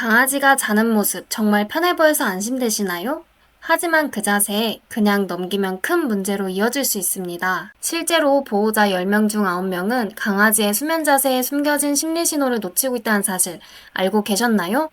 강아지가 자는 모습 정말 편해 보여서 안심되시나요? 하지만 그 자세 그냥 넘기면 큰 문제로 이어질 수 있습니다. 실제로 보호자 10명 중 9명은 강아지의 수면 자세에 숨겨진 심리 신호를 놓치고 있다는 사실 알고 계셨나요?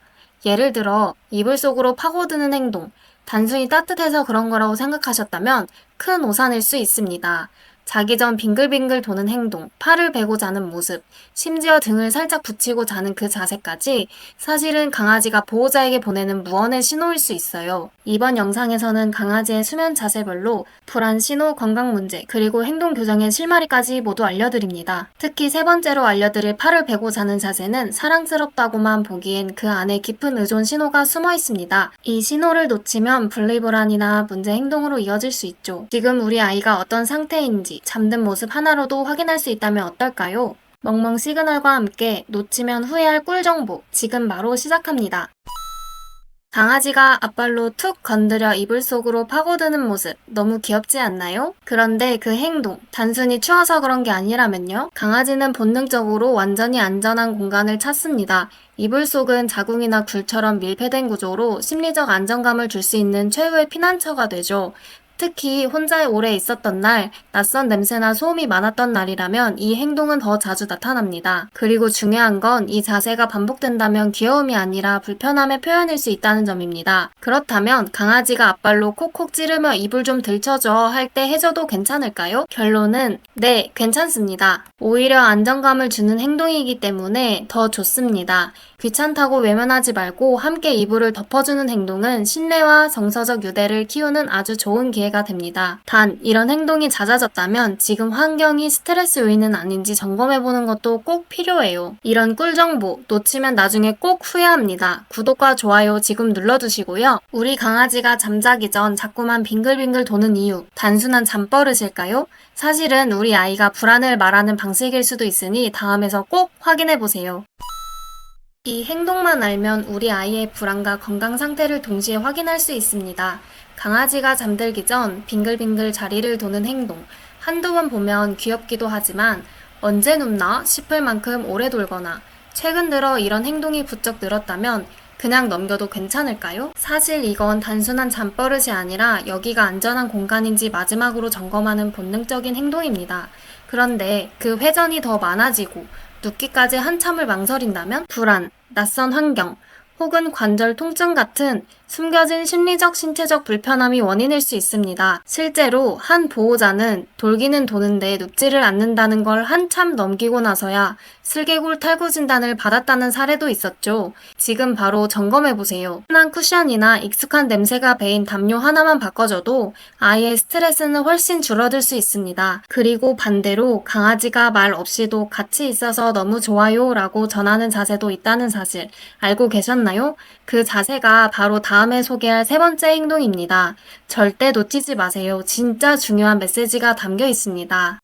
예를 들어 이불 속으로 파고드는 행동, 단순히 따뜻해서 그런 거라고 생각하셨다면 큰 오산일 수 있습니다. 자기 전 빙글빙글 도는 행동, 팔을 베고 자는 모습, 심지어 등을 살짝 붙이고 자는 그 자세까지 사실은 강아지가 보호자에게 보내는 무언의 신호일 수 있어요. 이번 영상에서는 강아지의 수면 자세별로 불안 신호, 건강 문제, 그리고 행동 교정의 실마리까지 모두 알려드립니다. 특히 세 번째로 알려드릴 팔을 베고 자는 자세는 사랑스럽다고만 보기엔 그 안에 깊은 의존 신호가 숨어 있습니다. 이 신호를 놓치면 분리불안이나 문제 행동으로 이어질 수 있죠. 지금 우리 아이가 어떤 상태인지 잠든 모습 하나로도 확인할 수 있다면 어떨까요? 멍멍 시그널과 함께 놓치면 후회할 꿀 정보 지금 바로 시작합니다. 강아지가 앞발로 툭 건드려 이불 속으로 파고드는 모습 너무 귀엽지 않나요? 그런데 그 행동 단순히 추워서 그런 게 아니라면요? 강아지는 본능적으로 완전히 안전한 공간을 찾습니다. 이불 속은 자궁이나 굴처럼 밀폐된 구조로 심리적 안정감을 줄 수 있는 최후의 피난처가 되죠. 특히 혼자 오래 있었던 날, 낯선 냄새나 소음이 많았던 날이라면 이 행동은 더 자주 나타납니다. 그리고 중요한 건 이 자세가 반복된다면 귀여움이 아니라 불편함의 표현일 수 있다는 점입니다. 그렇다면 강아지가 앞발로 콕콕 찌르며 입을 좀 들쳐줘 할 때 해줘도 괜찮을까요? 결론은 네, 괜찮습니다. 오히려 안정감을 주는 행동이기 때문에 더 좋습니다. 귀찮다고 외면하지 말고 함께 이불을 덮어주는 행동은 신뢰와 정서적 유대를 키우는 아주 좋은 기회 가 됩니다. 단, 이런 행동이 잦아졌다면 지금 환경이 스트레스 요인은 아닌지 점검해보는 것도 꼭 필요해요. 이런 꿀 정보 놓치면 나중에 꼭 후회합니다. 구독과 좋아요 지금 눌러주시고요. 우리 강아지가 잠자기 전 자꾸만 빙글빙글 도는 이유, 단순한 잠버릇일까요? 사실은 우리 아이가 불안을 말하는 방식일 수도 있으니 다음에서 꼭 확인해보세요. 이 행동만 알면 우리 아이의 불안과 건강 상태를 동시에 확인할 수 있습니다. 강아지가 잠들기 전 빙글빙글 자리를 도는 행동. 한두 번 보면 귀엽기도 하지만 언제 눕나 싶을 만큼 오래 돌거나 최근 들어 이런 행동이 부쩍 늘었다면 그냥 넘겨도 괜찮을까요? 사실 이건 단순한 잠버릇이 아니라 여기가 안전한 공간인지 마지막으로 점검하는 본능적인 행동입니다. 그런데 그 회전이 더 많아지고 눕기까지 한참을 망설인다면 불안, 낯선 환경, 혹은 관절 통증 같은 숨겨진 심리적 신체적 불편함이 원인일 수 있습니다. 실제로 한 보호자는 돌기는 도는데 눕지를 않는다는 걸 한참 넘기고 나서야 슬개골 탈구 진단을 받았다는 사례도 있었죠. 지금 바로 점검해보세요. 흔한 쿠션이나 익숙한 냄새가 배인 담요 하나만 바꿔줘도 아이의 스트레스는 훨씬 줄어들 수 있습니다. 그리고 반대로 강아지가 말 없이도 같이 있어서 너무 좋아요 라고 전하는 자세도 있다는 사실 알고 계셨나요? 그 자세가 바로 다 음에 소개할 세 번째 행동입니다. 절대 놓치지 마세요. 진짜 중요한 메시지가 담겨 있습니다.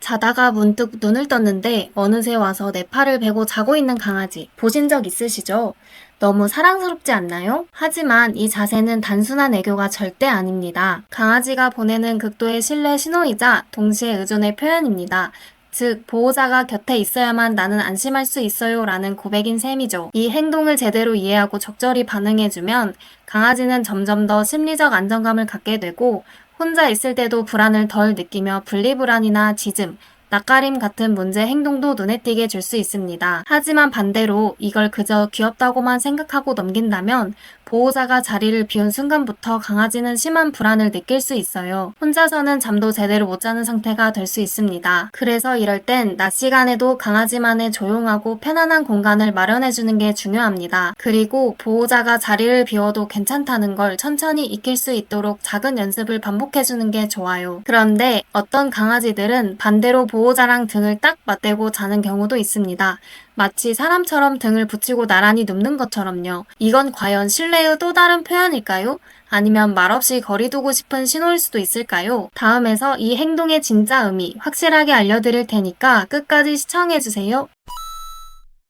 자다가 문득 눈을 떴는데 어느새 와서 내 팔을 베고 자고 있는 강아지 보신 적 있으시죠? 너무 사랑스럽지 않나요? 하지만 이 자세는 단순한 애교가 절대 아닙니다. 강아지가 보내는 극도의 신뢰 신호이자 동시에 의존의 표현입니다. 즉, 보호자가 곁에 있어야만 나는 안심할 수 있어요 라는 고백인 셈이죠. 이 행동을 제대로 이해하고 적절히 반응해주면 강아지는 점점 더 심리적 안정감을 갖게 되고 혼자 있을 때도 불안을 덜 느끼며 분리불안이나 지즘, 낯가림 같은 문제 행동도 눈에 띄게 줄 수 있습니다. 하지만 반대로 이걸 그저 귀엽다고만 생각하고 넘긴다면 보호자가 자리를 비운 순간부터 강아지는 심한 불안을 느낄 수 있어요. 혼자서는 잠도 제대로 못 자는 상태가 될 수 있습니다. 그래서 이럴 땐 낮 시간에도 강아지만의 조용하고 편안한 공간을 마련해주는 게 중요합니다. 그리고 보호자가 자리를 비워도 괜찮다는 걸 천천히 익힐 수 있도록 작은 연습을 반복해주는 게 좋아요. 그런데 어떤 강아지들은 반대로 보호자랑 등을 딱 맞대고 자는 경우도 있습니다. 마치 사람처럼 등을 붙이고 나란히 눕는 것처럼요. 이건 과연 신뢰의 또 다른 표현일까요? 아니면 말없이 거리두고 싶은 신호일 수도 있을까요? 다음에서 이 행동의 진짜 의미 확실하게 알려드릴 테니까 끝까지 시청해주세요.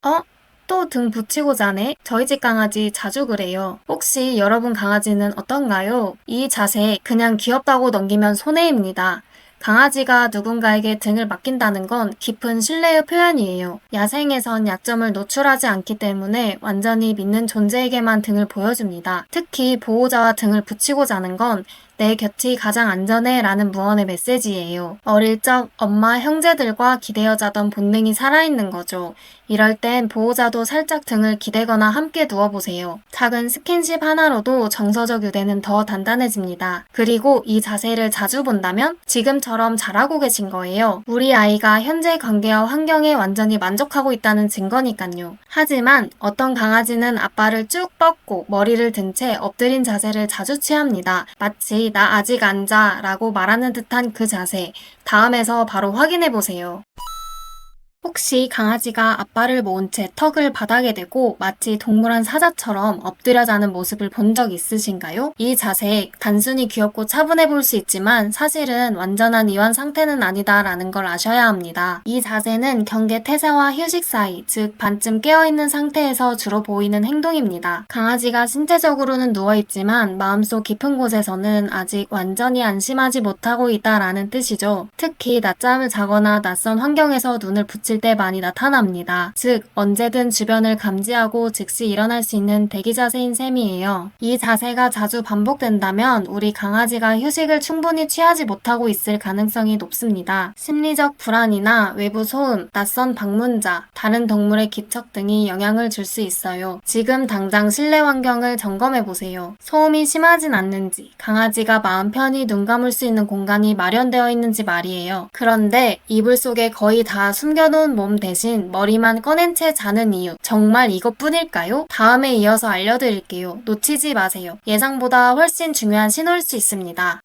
어? 또 등 붙이고 자네? 저희 집 강아지 자주 그래요. 혹시 여러분 강아지는 어떤가요? 이 자세 그냥 귀엽다고 넘기면 손해입니다. 강아지가 누군가에게 등을 맡긴다는 건 깊은 신뢰의 표현이에요. 야생에선 약점을 노출하지 않기 때문에 완전히 믿는 존재에게만 등을 보여줍니다. 특히 보호자와 등을 붙이고 자는 건 내 곁이 가장 안전해 라는 무언의 메시지예요. 어릴 적 엄마, 형제들과 기대어 자던 본능이 살아있는 거죠. 이럴 땐 보호자도 살짝 등을 기대거나 함께 누워보세요. 작은 스킨십 하나로도 정서적 유대는 더 단단해집니다. 그리고 이 자세를 자주 본다면 지금처럼 잘하고 계신 거예요. 우리 아이가 현재 관계와 환경에 완전히 만족하고 있다는 증거니까요. 하지만 어떤 강아지는 앞발을 쭉 뻗고 머리를 든 채 엎드린 자세를 자주 취합니다. 마치 나 아직 앉아 라고 말하는 듯한 그 자세. 다음에서 바로 확인해 보세요. 혹시 강아지가 앞발을 모은 채 턱을 바닥에 대고 마치 동물원 사자처럼 엎드려 자는 모습을 본 적 있으신가요? 이 자세 단순히 귀엽고 차분해 보일 수 있지만 사실은 완전한 이완 상태는 아니다라는 걸 아셔야 합니다. 이 자세는 경계 태세와 휴식 사이, 즉 반쯤 깨어있는 상태에서 주로 보이는 행동입니다. 강아지가 신체적으로는 누워있지만 마음속 깊은 곳에서는 아직 완전히 안심하지 못하고 있다라는 뜻이죠. 특히 낮잠을 자거나 낯선 환경에서 눈을 붙일 때 많이 나타납니다. 즉, 언제든 주변을 감지하고 즉시 일어날 수 있는 대기 자세인 셈이에요. 이 자세가 자주 반복된다면 우리 강아지가 휴식을 충분히 취하지 못하고 있을 가능성이 높습니다. 심리적 불안이나 외부 소음, 낯선 방문자, 다른 동물의 기척 등이 영향을 줄 수 있어요. 지금 당장 실내 환경을 점검해 보세요. 소음이 심하진 않는지, 강아지가 마음 편히 눈 감을 수 있는 공간이 마련되어 있는지 말이에요. 그런데 이불 속에 거의 다 숨겨놓은 몸 대신 머리만 꺼낸 채 자는 이유, 정말 이것뿐일까요? 다음에 이어서 알려드릴게요. 놓치지 마세요. 예상보다 훨씬 중요한 신호일 수 있습니다.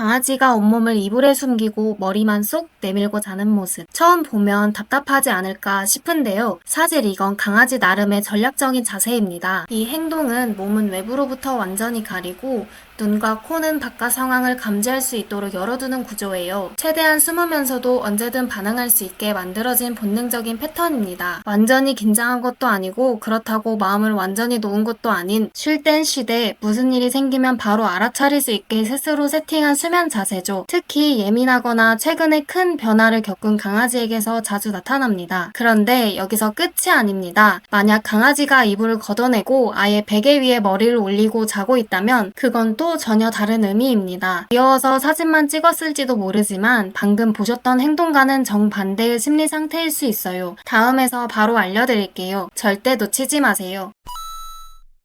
강아지가 온몸을 이불에 숨기고 머리만 쏙 내밀고 자는 모습. 처음 보면 답답하지 않을까 싶은데요. 사실 이건 강아지 나름의 전략적인 자세입니다. 이 행동은 몸은 외부로부터 완전히 가리고 눈과 코는 바깥 상황을 감지할 수 있도록 열어두는 구조예요. 최대한 숨으면서도 언제든 반응할 수 있게 만들어진 본능적인 패턴입니다. 완전히 긴장한 것도 아니고 그렇다고 마음을 완전히 놓은 것도 아닌 쉴 땐 쉬되 무슨 일이 생기면 바로 알아차릴 수 있게 스스로 세팅한 수면 자세죠. 특히 예민하거나 최근에 큰 변화를 겪은 강아지에게서 자주 나타납니다. 그런데 여기서 끝이 아닙니다. 만약 강아지가 이불을 걷어내고 아예 베개 위에 머리를 올리고 자고 있다면 그건 또 전혀 다른 의미입니다. 귀여워서 사진만 찍었을지도 모르지만 방금 보셨던 행동과는 정반대의 심리 상태일 수 있어요. 다음에서 바로 알려드릴게요. 절대 놓치지 마세요.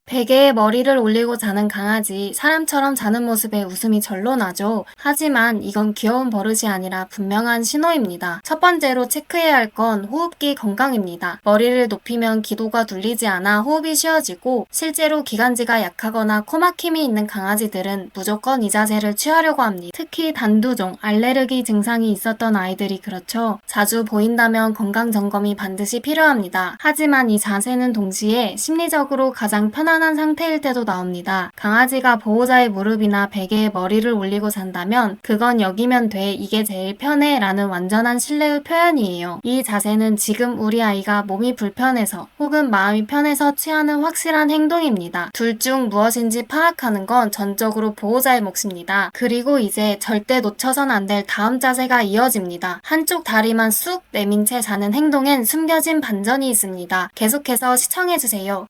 베개에 머리를 올리고 자는 강아지, 사람처럼 자는 모습에 웃음이 절로 나죠. 하지만 이건 귀여운 버릇이 아니라 분명한 신호입니다. 첫 번째로 체크해야 할 건 호흡기 건강입니다. 머리를 높이면 기도가 눌리지 않아 호흡이 쉬워지고 실제로 기관지가 약하거나 코막힘이 있는 강아지들은 무조건 이 자세를 취하려고 합니다. 특히 단두종, 알레르기 증상이 있었던 아이들이 그렇죠. 자주 보인다면 건강 점검이 반드시 필요합니다. 하지만 이 자세는 동시에 심리적으로 가장 편한 편안한 상태일 때도 나옵니다. 강아지가 보호자의 무릎이나 베개에 머리를 올리고 잔다면 그건 여기면 돼 이게 제일 편해 라는 완전한 신뢰의 표현이에요. 이 자세는 지금 우리 아이가 몸이 불편해서 혹은 마음이 편해서 취하는 확실한 행동입니다. 둘 중 무엇인지 파악하는 건 전적으로 보호자의 몫입니다. 그리고 이제 절대 놓쳐선 안 될 다음 자세가 이어집니다. 한쪽 다리만 쑥 내민 채 자는 행동엔 숨겨진 반전이 있습니다. 계속해서 시청해주세요.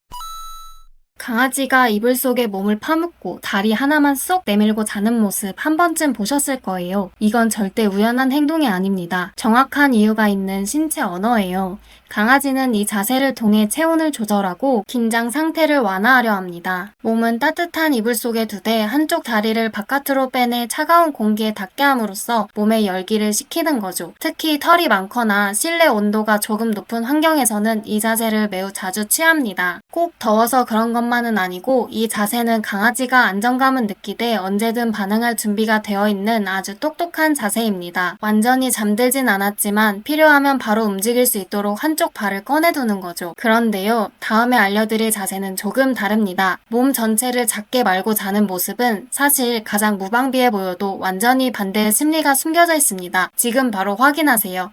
강아지가 이불 속에 몸을 파묻고 다리 하나만 쏙 내밀고 자는 모습 한 번쯤 보셨을 거예요. 이건 절대 우연한 행동이 아닙니다. 정확한 이유가 있는 신체 언어예요. 강아지는 이 자세를 통해 체온을 조절하고 긴장 상태를 완화하려 합니다. 몸은 따뜻한 이불 속에 두되 한쪽 다리를 바깥으로 빼내 차가운 공기에 닿게 함으로써 몸의 열기를 식히는 거죠. 특히 털이 많거나 실내 온도가 조금 높은 환경에서는 이 자세를 매우 자주 취합니다. 꼭 더워서 그런 것만은 아니고 이 자세는 강아지가 안정감을 느끼되 언제든 반응할 준비가 되어 있는 아주 똑똑한 자세입니다. 완전히 잠들진 않았지만 필요하면 바로 움직일 수 있도록 한 한쪽 발을 꺼내두는 거죠. 그런데요, 다음에 알려드릴 자세는 조금 다릅니다. 몸 전체를 작게 말고 자는 모습은 사실 가장 무방비해 보여도 완전히 반대의 심리가 숨겨져 있습니다. 지금 바로 확인하세요.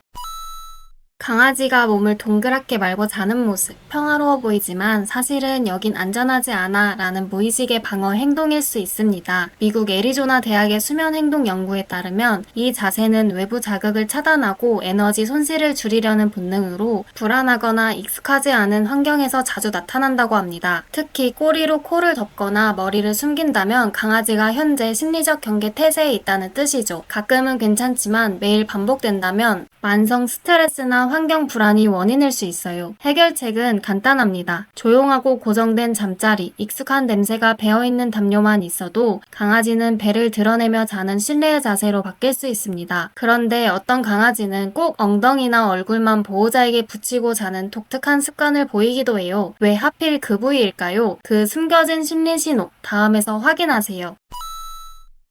강아지가 몸을 동그랗게 말고 자는 모습, 평화로워 보이지만 사실은 여긴 안전하지 않아 라는 무의식의 방어 행동일 수 있습니다. 미국 애리조나 대학의 수면 행동 연구에 따르면 이 자세는 외부 자극을 차단하고 에너지 손실을 줄이려는 본능으로 불안하거나 익숙하지 않은 환경에서 자주 나타난다고 합니다. 특히 꼬리로 코를 덮거나 머리를 숨긴다면 강아지가 현재 심리적 경계 태세에 있다는 뜻이죠. 가끔은 괜찮지만 매일 반복된다면 만성 스트레스나 환경 불안이 원인일 수 있어요. 해결책은 간단합니다. 조용하고 고정된 잠자리, 익숙한 냄새가 배어있는 담요만 있어도 강아지는 배를 드러내며 자는 신뢰의 자세로 바뀔 수 있습니다. 그런데 어떤 강아지는 꼭 엉덩이나 얼굴만 보호자에게 붙이고 자는 독특한 습관을 보이기도 해요. 왜 하필 그 부위일까요? 그 숨겨진 심리 신호, 다음에서 확인하세요.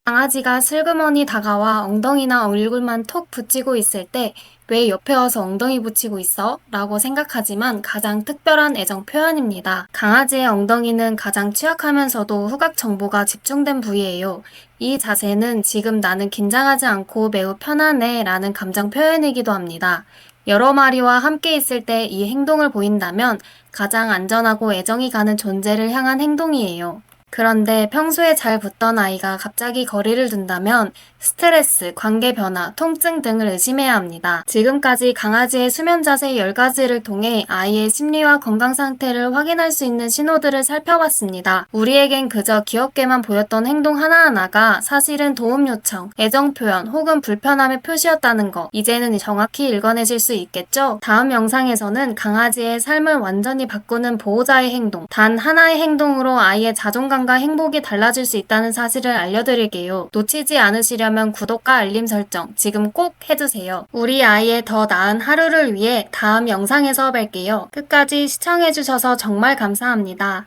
강아지가 슬그머니 다가와 엉덩이나 얼굴만 톡 붙이고 있을 때 왜 옆에 와서 엉덩이 붙이고 있어? 라고 생각하지만 가장 특별한 애정 표현입니다. 강아지의 엉덩이는 가장 취약하면서도 후각 정보가 집중된 부위예요. 이 자세는 지금 나는 긴장하지 않고 매우 편안해 라는 감정 표현이기도 합니다. 여러 마리와 함께 있을 때 이 행동을 보인다면 가장 안전하고 애정이 가는 존재를 향한 행동이에요. 그런데 평소에 잘 붙던 아이가 갑자기 거리를 둔다면 스트레스, 관계 변화, 통증 등을 의심해야 합니다. 지금까지 강아지의 수면 자세 10가지를 통해 아이의 심리와 건강 상태를 확인할 수 있는 신호들을 살펴봤습니다. 우리에겐 그저 귀엽게만 보였던 행동 하나하나가 사실은 도움 요청, 애정 표현 혹은 불편함의 표시였다는 거 이제는 정확히 읽어내실 수 있겠죠? 다음 영상에서는 강아지의 삶을 완전히 바꾸는 보호자의 행동, 단 하나의 행동으로 아이의 자존감 과 행복이 달라질 수 있다는 사실을 알려드릴게요. 놓치지 않으시려면 구독과 알림 설정 지금 꼭 해주세요. 우리 아이의 더 나은 하루를 위해 다음 영상에서 뵐게요. 끝까지 시청해주셔서 정말 감사합니다.